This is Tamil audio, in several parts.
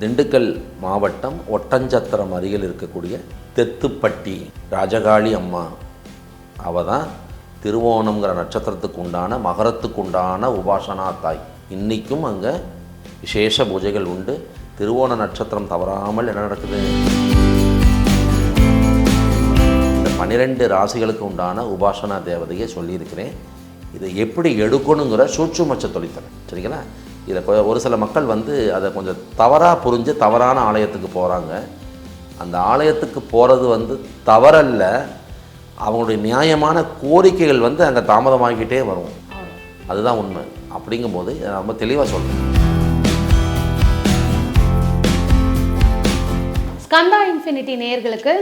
திண்டுக்கல் மாவட்டம் ஒட்டஞ்சத்திரம் அருகில் இருக்கக்கூடிய தெத்துப்பட்டி ராஜகாளி அம்மா அவ தான் திருவோணம்ங்கிற நட்சத்திரத்துக்கு உண்டான மகரத்துக்கு உண்டான உபாசனா தாய். இன்றைக்கும் அங்கே விசேஷ பூஜைகள் உண்டு. திருவோண நட்சத்திரம் தவறாமல் என்ன நடக்குது? இந்த பன்னிரெண்டு ராசிகளுக்கு உண்டான உபாசனா தேவதையை சொல்லியிருக்கிறேன். இதை எப்படி எடுக்கணுங்கிற சூட்சுமச்ச தொழித்தனை சரிங்களா? இதில் ஒரு சில மக்கள் வந்து அதை கொஞ்சம் தவறாக புரிஞ்சு தவறான ஆலயத்துக்கு போகிறாங்க அந்த ஆலயத்துக்கு போகிறது வந்து தவறல்ல. அவங்களுடைய நியாயமான கோரிக்கைகள் வந்து அங்கே தாமதமாகிக்கிட்டே வரும். அதுதான் உண்மை. அப்படிங்கும்போது இதை ரொம்ப தெளிவாக சொல்கிறேன் ஸ்கந்தா இன்ஃபினிட்டி நேயர்களுக்கு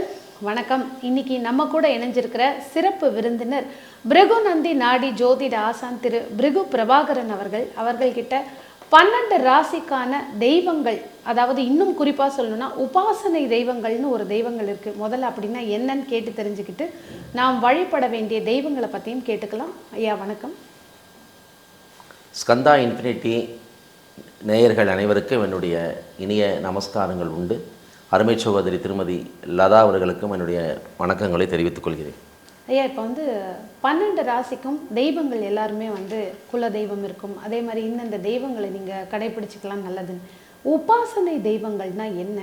வணக்கம். இன்னைக்கு நம்ம கூட இணைஞ்சிருக்கிற சிறப்பு விருந்தினர் பிருகுநந்தி நாடி ஜோதிட ஆசான் திரு பிருகு பிரபாகரன் அவர்கள் அவர்கள்கிட்ட பன்னெண்டு ராசிக்கான தெய்வங்கள் அதாவது இன்னும் குறிப்பாக சொல்லணும்னா உபாசனை தெய்வங்கள்னு ஒரு தெய்வங்கள் இருக்குது முதல்ல அப்படின்னா என்னன்னு கேட்டு தெரிஞ்சுக்கிட்டு நாம் வழிபட வேண்டிய தெய்வங்களை பற்றியும் கேட்டுக்கலாம். ஐயா வணக்கம். ஸ்கந்தா இன்ஃபினிட்டி நேயர்கள் அனைவருக்கும் என்னுடைய இனிய நமஸ்காரங்கள் உண்டு. அருமை சகோதரி திருமதி லதா அவர்களுக்கும் என்னுடைய வணக்கங்களை தெரிவித்துக் கொள்கிறேன். ஐயா இப்போ வந்து பன்னெண்டு ராசிக்கும் தெய்வங்கள் எல்லாருமே வந்து குல தெய்வம் இருக்கும். அதே மாதிரி இந்தந்த தெய்வங்களை நீங்கள் கடைபிடிச்சிக்கலாம் நல்லதுன்னு. உபாசனை தெய்வங்கள்னா என்ன?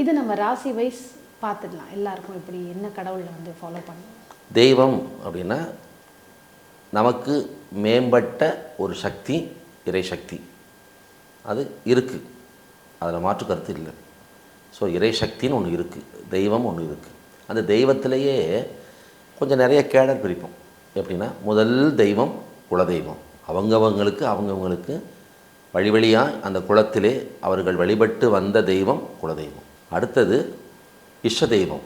இது நம்ம ராசி வைஸ் பார்த்துடலாம் எல்லாருக்கும் இப்படி என்ன கடவுளை வந்து ஃபாலோ பண்ணணும்? தெய்வம் அப்படின்னா நமக்கு மேம்பட்ட ஒரு சக்தி இறை சக்தி. அது இருக்குது அதில் மாற்று கருத்து இல்லை. ஸோ இறை சக்தின்னு ஒன்று இருக்குது தெய்வம் ஒன்று இருக்குது அந்த தெய்வத்திலேயே கொஞ்சம் நிறைய கேடர் பிரிப்போம். எப்படின்னா முதல் தெய்வம் குலதெய்வம். அவங்கவங்களுக்கு அவங்கவங்களுக்கு வழி வழியாக அந்த குலத்திலே அவர்கள் வழிபட்டு வந்த தெய்வம் குலதெய்வம். அடுத்தது இஷ்ட தெய்வம்.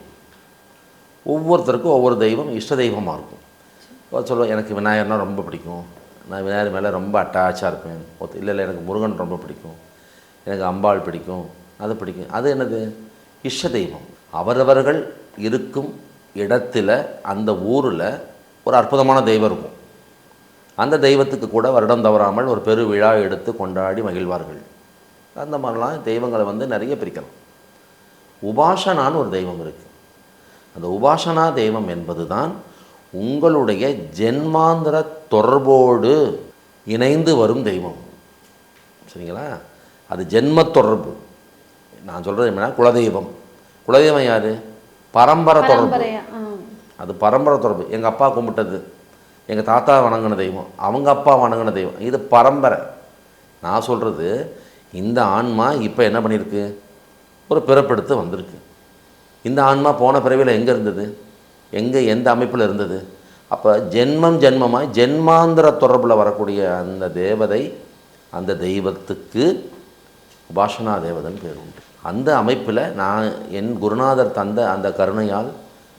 ஒவ்வொருத்தருக்கும் ஒவ்வொரு தெய்வம் இஷ்ட தெய்வமாக இருக்கும். சொல்லுவோம் எனக்கு விநாயகர்னா ரொம்ப பிடிக்கும். நான் விநாயகர் மேலே ரொம்ப அட்டாச்சாக இருப்பேன். ஒருத்தர் இல்லை இல்லை எனக்கு முருகன் ரொம்ப பிடிக்கும். எனக்கு அம்பாள் பிடிக்கும். அது பிடிக்கும். அது என்னது? இஷ்ட தெய்வம். அவரவர்கள் இருக்கும் இடத்துல அந்த ஊரில் ஒரு அற்புதமான தெய்வம் இருக்கும். அந்த தெய்வத்துக்கு கூட வருடம் தவறாமல் ஒரு பெரு விழா எடுத்து கொண்டாடி மகிழ்வார்கள். அந்த மாதிரிலாம் தெய்வங்களை வந்து நிறைய பிரிக்கலாம். உபாசனான்னு ஒரு தெய்வம் இருக்குது அந்த உபாசனா தெய்வம் என்பது தான் உங்களுடைய ஜென்மாந்திர தொடர்போடு இணைந்து வரும் தெய்வம். சரிங்களா? அது ஜென்ம தொடர்பு. நான் சொல்கிறது என்னென்னா குலதெய்வம். குலதெய்வம் யார்? பரம்பரை தொடர்பு. அது பரம்பரை தொடர்பு. எங்கள் அப்பா கும்பிட்டது. எங்கள் தாத்தா வணங்கின தெய்வம். அவங்க அப்பா வணங்கின தெய்வம். இது பரம்பரை. நான் சொல்கிறது இந்த ஆன்மா இப்போ என்ன பண்ணியிருக்கு ஒரு பிறப்பெடுத்து வந்திருக்கு. இந்த ஆன்மா போன பிறவியில் எங்கே இருந்தது? எங்கே எந்த அமைப்பில் இருந்தது? அப்போ ஜென்மம் ஜென்மமாய் ஜென்மாந்திர தொடர்பில் வரக்கூடிய அந்த தேவதை அந்த தெய்வத்துக்கு உபாசனா தேவதன் பேர் உண்டு. அந்த அமைப்பில் நான் என் குருநாதர் தந்த அந்த கருணையால்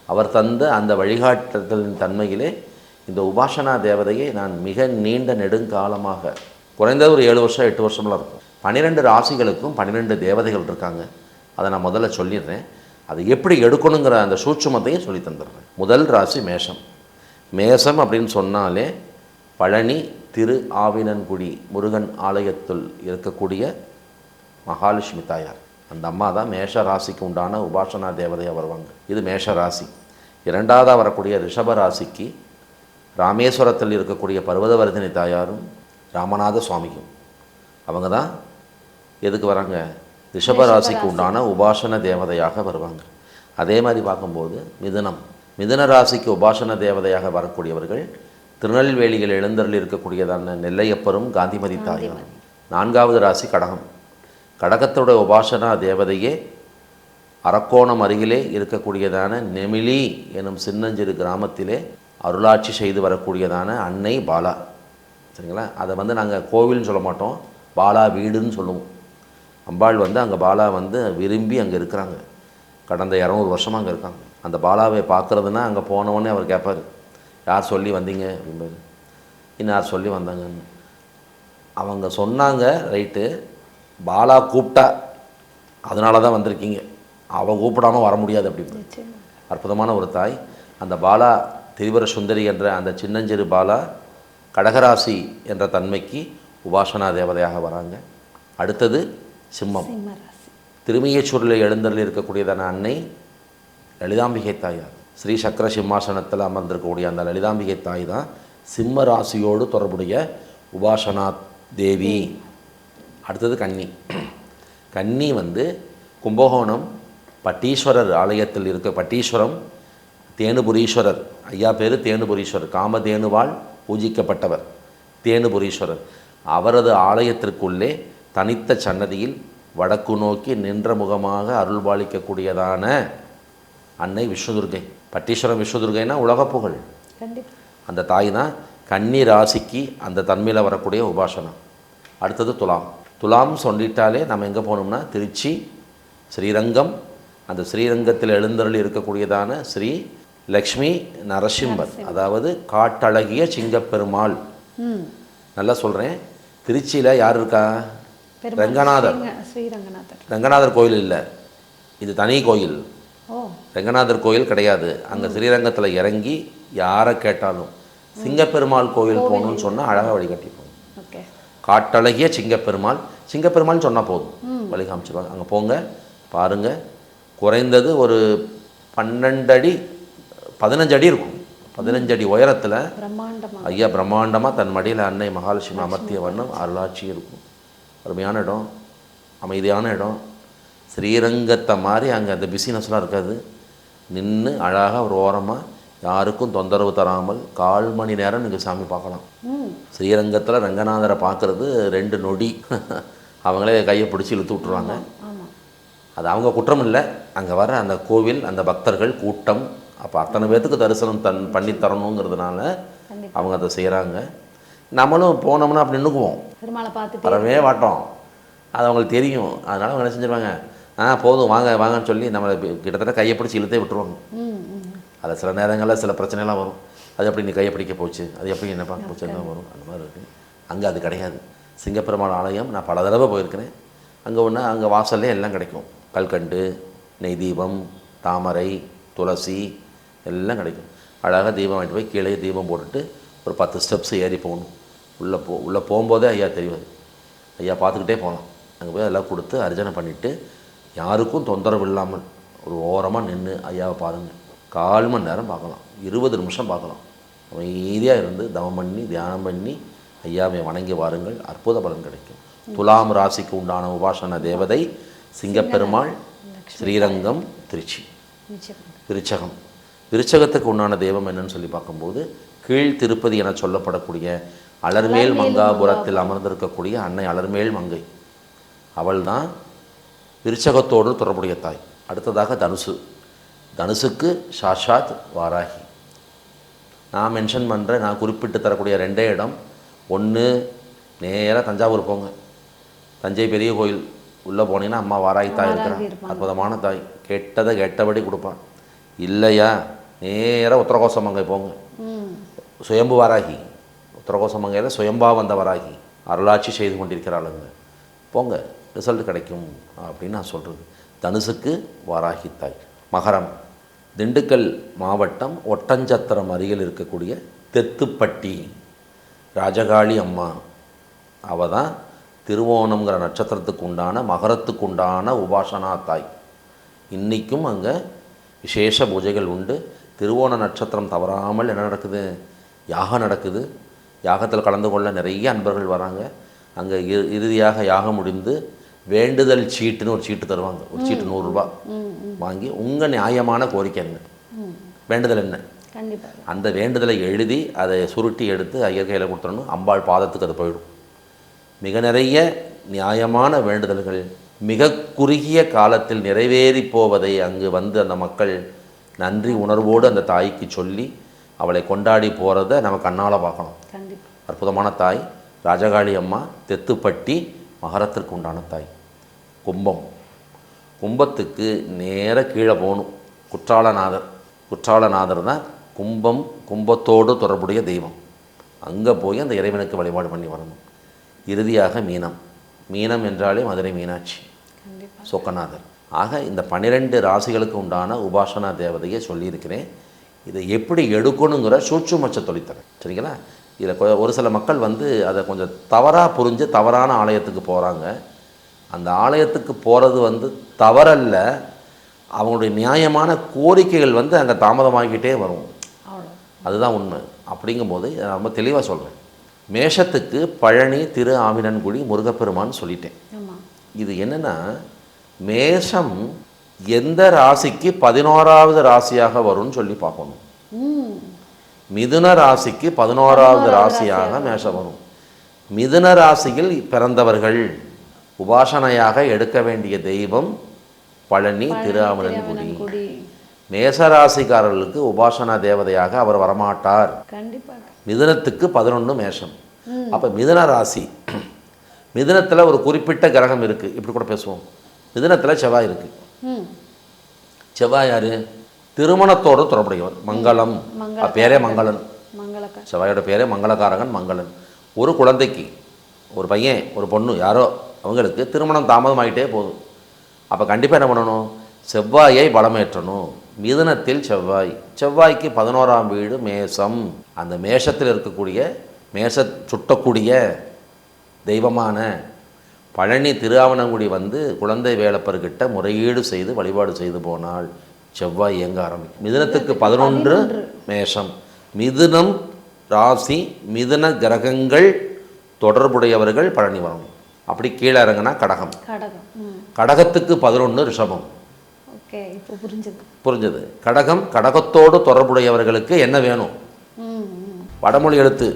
அவர் தந்த அந்த வழிகாட்டுதலின் தன்மையிலே இந்த உபாசனா தேவதையை நான் மிக நீண்ட நெடுங்காலமாக குறைந்தது ஒரு ஏழு வருஷம் எட்டு வருஷம்லாம் இருக்கும். பன்னிரெண்டு ராசிகளுக்கும் பன்னிரெண்டு தேவதைகள் இருக்காங்க. அதை நான் முதல்ல சொல்லிடுறேன். அதை எப்படி எடுக்கணுங்கிற அந்த சூட்சுமத்தையும் சொல்லி தந்துடுறேன். முதல் ராசி மேஷம். மேஷம் அப்படின்னு சொன்னாலே பழனி திரு ஆவினன்குடி முருகன் ஆலயத்தில் இருக்கக்கூடிய மகாலட்சுமி தாயார். அந்த அம்மா தான் மேஷ ராசிக்கு உண்டான உபாசனா தேவதையாக வருவாங்க. இது மேஷ ராசி இரண்டாவதாக வரக்கூடிய ரிஷப ராசிக்கு ராமேஸ்வரத்தில் இருக்கக்கூடிய பர்வதவர்தினி தாயாரும் ராமநாத சுவாமியும் அவங்க தான் எதுக்கு வராங்க? ரிஷப ராசிக்கு உண்டான உபாசன தேவதையாக வருவாங்க. அதே மாதிரி பார்க்கும்போது மிதுனம். மிதுன ராசிக்கு உபாசன தேவதையாக வரக்கூடியவர்கள் திருநெல்வேலியில் எழுந்தருள் இருக்கக்கூடியதான நெல்லையப்பரும் காந்திமதி தாயார் நான்காவது ராசி கடகம். கடகத்தோட உபாசனா தேவதையே அரக்கோணம் அருகிலே இருக்கக்கூடியதான நெமிலி எனும் சின்னஞ்சிறு கிராமத்திலே அருளாட்சி செய்து வரக்கூடியதான அன்னை பாலா. சரிங்களா? அதை வந்து நாங்கள் கோவில்னு சொல்ல மாட்டோம். பாலா வீடுன்னு சொல்லுவோம். அம்பாள் வந்து அங்கே பாலா வந்து விரும்பி அங்கே இருக்கிறாங்க. கடந்த இரநூறு வருஷமாக அங்கே இருக்காங்க. அந்த பாலாவை பார்க்குறதுனா அங்கே போனவொடனே அவர் கேட்பார் யார் சொல்லி வந்தீங்க? அப்படிம்பாரு. இன்னார் சொல்லி வந்தாங்கன்னு. அவங்க சொன்னாங்க ரைட்டு. பாலா கூப்பிட்டா அதனால தான் வந்திருக்கீங்க. அவ கூப்பிடாம வர முடியாது அப்படின்னு நிச்சயமா. அற்புதமான ஒரு தாய். அந்த பாலா திரிபுர சுந்தரி என்ற அந்த சின்னஞ்சிறு பாலா கடகராசி என்ற தன்மைக்கு உபாசனா தேவதையாக வராங்க. அடுத்தது சிம்மம். திருமையச்சூரில் எழுந்தருள் இருக்கக்கூடியதான அன்னை லலிதாம்பிகை தாயார் ஸ்ரீ சக்கர சிம்மாசனத்தில் அமர்ந்திருக்கக்கூடிய அந்த லலிதாம்பிகை தாய் தான் சிம்ம ராசியோடு தொடர்புடைய உபாசனா தேவி. அடுத்தது கன்னி. கன்னி வந்து கும்பகோணம் பட்டீஸ்வரர் ஆலயத்தில் இருக்க பட்டீஸ்வரம் தேனுபுரீஸ்வரர். ஐயா பேர் தேனுபுரீஸ்வரர். காமதேனுவால் பூஜிக்கப்பட்டவர். தேனுபுரீஸ்வரர். அவரது ஆலயத்திற்குள்ளே தனித்த சன்னதியில் வடக்கு நோக்கி நின்ற முகமாக அருள்பாலிக்கக்கூடியதான அன்னை விஷ்ணுதுர்கை பட்டீஸ்வரம் விஷ்ணுதுர்கைனா உலகப் புகழ். கண்டிப்பா. அந்த தாய் தான் கன்னி ராசிக்கு அந்த தன்மையில் வரக்கூடிய உபாசனம். அடுத்தது துலாம். துலாம் சொல்லிட்டாலே நம்ம எங்கே போகணும்னா திருச்சி ஸ்ரீரங்கம். அந்த ஸ்ரீரங்கத்தில் எழுந்தருளி இருக்கக்கூடியதான ஸ்ரீ லக்ஷ்மி நரசிம்மர். அதாவது காட்டழகிய சிங்கப்பெருமாள். நல்லா சொல்கிறேன் திருச்சியில் யார் இருக்கா? ரங்கநாதர். ரங்கநாதர் கோயில் இல்லை. இது தனி கோயில். ரங்கநாதர் கோயில் கிடையாது. அங்கே ஸ்ரீரங்கத்தில் இறங்கி யாரை கேட்டாலும். சிங்கப்பெருமாள் கோயில் போகணும்னு சொன்னால் அழகாக வழிகாட்டி ஓகே. காட்டழகிய சிங்கப்பெருமாள். சிங்கப்பெருமாள்னு சொன்னால் போதும். வழி காமிச்சிருவாங்க. அங்கே போங்க பாருங்கள் குறைந்தது ஒரு பன்னெண்டு அடி பதினஞ்சு அடி இருக்கும். பதினஞ்சு அடி உயரத்தில் ஐயா பிரம்மாண்டமாக தன் மடியில் அன்னை மகாலட்சுமி அமர்த்திய வண்ணம் அருளாட்சி இருக்கும். அருமையான இடம். அமைதியான இடம். ஸ்ரீரங்கத்தை மாதிரி அங்கே அந்த பிசினஸ்லாம் இருக்காது. நின்று அழகாக ஒரு ஓரமாக யாருக்கும் தொந்தரவு தராமல் கால் மணி நேரம் நீங்கள் சாமி பார்க்கலாம். ஸ்ரீரங்கத்தில் ரங்கநாதரை பார்க்குறது ரெண்டு நொடி. அவங்களே கையை பிடிச்சி இழுத்து விட்ருவாங்க அது அவங்க குற்றம் இல்லை. அங்கே வர அந்த கோவில் அந்த பக்தர்கள் கூட்டம் அப்போ அத்தனை பேர்த்துக்கு தரிசனம் தன் பண்ணி தரணுங்கிறதுனால அவங்க அதை செய்கிறாங்க நம்மளும் போனோம்னா அப்படி நின்றுக்குவோம் வரவே மாட்டோம் அது அவங்களுக்கு தெரியும். அதனால் அவங்க என்ன செஞ்சிருவாங்க? ஆ போதும் வாங்க வாங்கன்னு சொல்லி நம்மளை கிட்டத்தட்ட கையை பிடிச்சி இழுத்தே விட்டுருவாங்க. அதில் சில நேரங்களில் சில பிரச்சனைலாம் வரும். அது எப்படி நீ கையை பிடிக்க போச்சு? அது எப்படி என்ன பார்க்க போச்சு? எல்லாம் வரும். அந்த மாதிரி இருக்குது அங்கே அது கிடையாது. சிங்கப்பெருமாள் ஆலயம் நான் பல தடவை போயிருக்கிறேன். அங்கே ஒன்று அங்கே வாசல்லே எல்லாம் கிடைக்கும். கல்கண்டு நெய் தீபம் தாமரை துளசி எல்லாம் கிடைக்கும். அழகாக தீபம் வாங்கிட்டு போய் கீழே தீபம் போட்டுட்டு ஒரு பத்து ஸ்டெப்ஸ் ஏறி போகணும். உள்ளே போ உள்ளே போகும்போதே ஐயா தெரியாது ஐயா பார்த்துக்கிட்டே போகலாம். அங்கே போய் அதெல்லாம் கொடுத்து அர்ச்சனை பண்ணிவிட்டு யாருக்கும் தொந்தரவு இல்லாமல் ஒரு ஓரமாக நின்று ஐயாவை பாருங்கள் கால் மணி நேரம் பார்க்கலாம். இருபது நிமிஷம் பார்க்கலாம். அமைதியாக இருந்து தவம் பண்ணி தியானம் பண்ணி ஐயாவை வணங்கி வாருங்கள். அற்புத பலன் கிடைக்கும். துலாம் ராசிக்கு உண்டான உபாசன தேவதை சிங்கப்பெருமாள் ஸ்ரீரங்கம் திருச்சி. விருச்சகம். விருச்சகத்துக்கு உண்டான தெய்வம் என்னன்னு சொல்லி பார்க்கும்போது கீழ் திருப்பதி என சொல்லப்படக்கூடிய அலர்மேல் மங்காபுரத்தில் அமர்ந்திருக்கக்கூடிய அன்னை அலர்மேல் மங்கை. அவள்தான் விருச்சகத்தோடு தொடர்புடைய தாய். அடுத்ததாக தனுசு. தனுசுக்கு சாஷாத் வாராகி. நான் மென்ஷன் பண்ணுற நான் குறிப்பிட்டு தரக்கூடிய ரெண்டே இடம். ஒன்று நேராக தஞ்சாவூர் போங்க. தஞ்சை பெரிய கோயில் உள்ளே போனீங்கன்னா அம்மா வாராகி தாய் இருக்கிறான். அற்புதமான தாய். கேட்டதை கேட்டபடி கொடுப்பான். இல்லையா? நேராக உத்தரகோசமங்கை போங்க. சுயம்பு வாராகி. உத்தரகோசமங்கையில் சுயம்பா வந்த வராகி. அருளாட்சி செய்து கொண்டிருக்கிறாளுங்க போங்க ரிசல்ட் கிடைக்கும் அப்படின்னு நான் சொல்கிறது தனுசுக்கு வாராகி தாய். மகரம். திண்டுக்கல் மாவட்டம் ஒட்டஞ்சத்திரம் அருகில் இருக்கக்கூடிய தெத்துப்பட்டி. ராஜகாளி அம்மா. அவ தான் திருவோணம்ங்கிற நட்சத்திரத்துக்கு உண்டான மகரத்துக்கு உண்டான உபாசனா தாய். இன்றைக்கும் அங்கே விசேஷ பூஜைகள் உண்டு. திருவோண நட்சத்திரம் தவறாமல் என்ன நடக்குது? யாகம் நடக்குது. யாகத்தில் கலந்து கொள்ள நிறைய அன்பர்கள் வராங்க. அங்கே இறு இறுதியாக யாகம் முடிந்து வேண்டுதல் சீட்டுன்னு ஒரு சீட்டு தருவாங்க. ஒரு சீட்டு நூறுரூபா. வாங்கி உங்கள் நியாயமான கோரிக்கை என்ன? வேண்டுதல் என்ன? அந்த வேண்டுதலை எழுதி அதை சுருட்டி எடுத்து ஐயர் கையில் கொடுத்துடணும் அம்பாள் பாதத்துக்கு அது போயிடும். மிக நிறைய நியாயமான வேண்டுதல்கள் மிக குறுகிய காலத்தில் நிறைவேறி போவதை அங்கு வந்து அந்த மக்கள் நன்றி உணர்வோடு அந்த தாய்க்கு சொல்லி அவளை கொண்டாடி போகிறத நம்ம கண்ணால் பார்க்கணும். அற்புதமான தாய் ராஜகாளி அம்மா தெத்துப்பட்டி மகரத்திற்கு உண்டான தாய். கும்பம். கும்பத்துக்கு நேர கீழே போகணும். குற்றாலநாதர். குற்றாலநாதர் தான் கும்பம் கும்பத்தோடு தொடர்புடைய தெய்வம். அங்கே போய் அந்த இறைவனுக்கு வழிபாடு பண்ணி வரணும். இறுதியாக மீனம். மீனம் என்றாலே மதுரை மீனாட்சி. சொக்கநாதர். ஆக இந்த பன்னிரெண்டு ராசிகளுக்கு உண்டான உபாசனா தேவதையை சொல்லியிருக்கிறேன். இதை எப்படி எடுக்கணுங்கிற சூட்சுமச்ச தொழித்தரேன் சரிங்களா? இதில் ஒரு சில மக்கள் வந்து அதை கொஞ்சம் தவறாக புரிஞ்சு தவறான ஆலயத்துக்கு போகிறாங்க அந்த ஆலயத்துக்கு போகிறது வந்து தவறல்ல. அவங்களுடைய நியாயமான கோரிக்கைகள் வந்து அங்கே தாமதமாகிக்கிட்டே வரும். அதுதான் உண்மை. அப்படிங்கும்போது நான் ரொம்ப தெளிவாக சொல்கிறேன் மேஷத்துக்கு பழனி திரு ஆமினன்குடி முருகப்பெருமான் சொல்லிட்டேன். இது என்னன்னா மேஷம் எந்த ராசிக்கு பதினோராவது ராசியாக வரும்னு சொல்லி பார்க்கணும். மிதுன ராசிக்கு பதினோராவது ராசியாக மேஷம் வரும். மிதுன ராசியில் பிறந்தவர்கள் உபாசனையாக எடுக்க வேண்டிய தெய்வம் பழனி திருஆமலன்குடி குடி. மேசராசிக்காரர்களுக்கு உபாசனா தேவதையாக அவர் வரமாட்டார். மிதுனத்துக்கு பதினொன்று மேஷம். அப்போ மிதுன ராசி மிதுனத்தில் ஒரு குறிப்பிட்ட கிரகம் இருக்குது இப்படி கூட பேசுவோம். மிதுனத்தில் செவ்வாய் இருக்குது செவ்வாய் யார்? திருமணத்தோடு தொடர்புடையவர். மங்களம். பேரே மங்களன். செவ்வாயோட பேரே மங்களகாரகன் மங்களன். ஒரு குழந்தைக்கு ஒரு பையன் ஒரு பொண்ணு யாரோ அவங்களுக்கு திருமணம் தாமதமாயிட்டே போகுது அப்போ கண்டிப்பாக என்ன பண்ணணும்? செவ்வாயை பலமேற்றணும் மிதுனத்தில் செவ்வாய். செவ்வாய்க்கு பதினோராம் வீடு மேஷம். அந்த மேஷத்தில் இருக்கக்கூடிய மேஷ சுட்டக்கூடிய தெய்வமான பழனி திருஆவணங்குடி வந்து குழந்தை வேலப்பர்கிட்ட முறையீடு செய்து வழிபாடு செய்து போனால் செவ்வாய் இயங்க ஆரம்பிக்கும். மிதுனத்துக்கு பதினொன்று மேஷம். மிதுனம் ராசி மிதுன கிரகங்கள் தொடர்புடையவர்கள் பழனி வரணும் அப்படி கீழே இறங்குனா கடகம். கடகத்துக்கு பதினொன்று ரிஷபம். புரிஞ்சுது. புரிஞ்சது. கடகம் கடகத்தோடு தொடர்புடையவர்களுக்கு என்ன வேணும்? வடமொழி எழுத்து.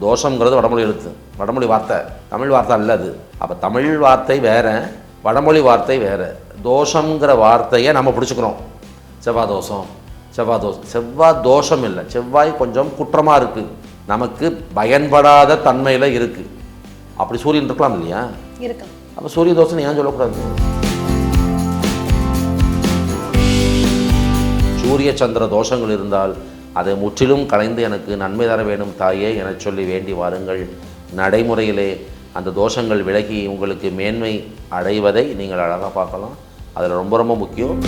தோஷங்கிறது வடமொழி எழுத்து. வடமொழி வார்த்தை. தமிழ் வார்த்தை அல்ல அது. அப்போ தமிழ் வார்த்தை வேற வடமொழி வார்த்தை வேற. தோஷங்கிற வார்த்தையை நம்ம பிடிச்சிக்கிறோம். செவ்வாய் தோஷம் செவ்வாய் தோஷம் செவ்வாய் தோஷம் இல்லை. செவ்வாய் கொஞ்சம் குற்றமாக இருக்குது நமக்கு பயன்படாத தன்மையில் இருக்குது அப்படி சூரியன் இருக்கலாம் இல்லையா? அப்போ சூரிய தோஷம் ஏன் சொல்லக்கூடாது? சூரிய சந்திர தோஷங்கள் இருந்தால் அதை முற்றிலும் கலைந்து எனக்கு நன்மை தர வேணும் தாயே எனச் சொல்லி வேண்டி வாருங்கள். நடைமுறையிலே அந்த தோஷங்கள் விலகி உங்களுக்கு மேன்மை அடைவதை நீங்கள் அழகாக பார்க்கலாம். அதில் ரொம்ப ரொம்ப முக்கியம்.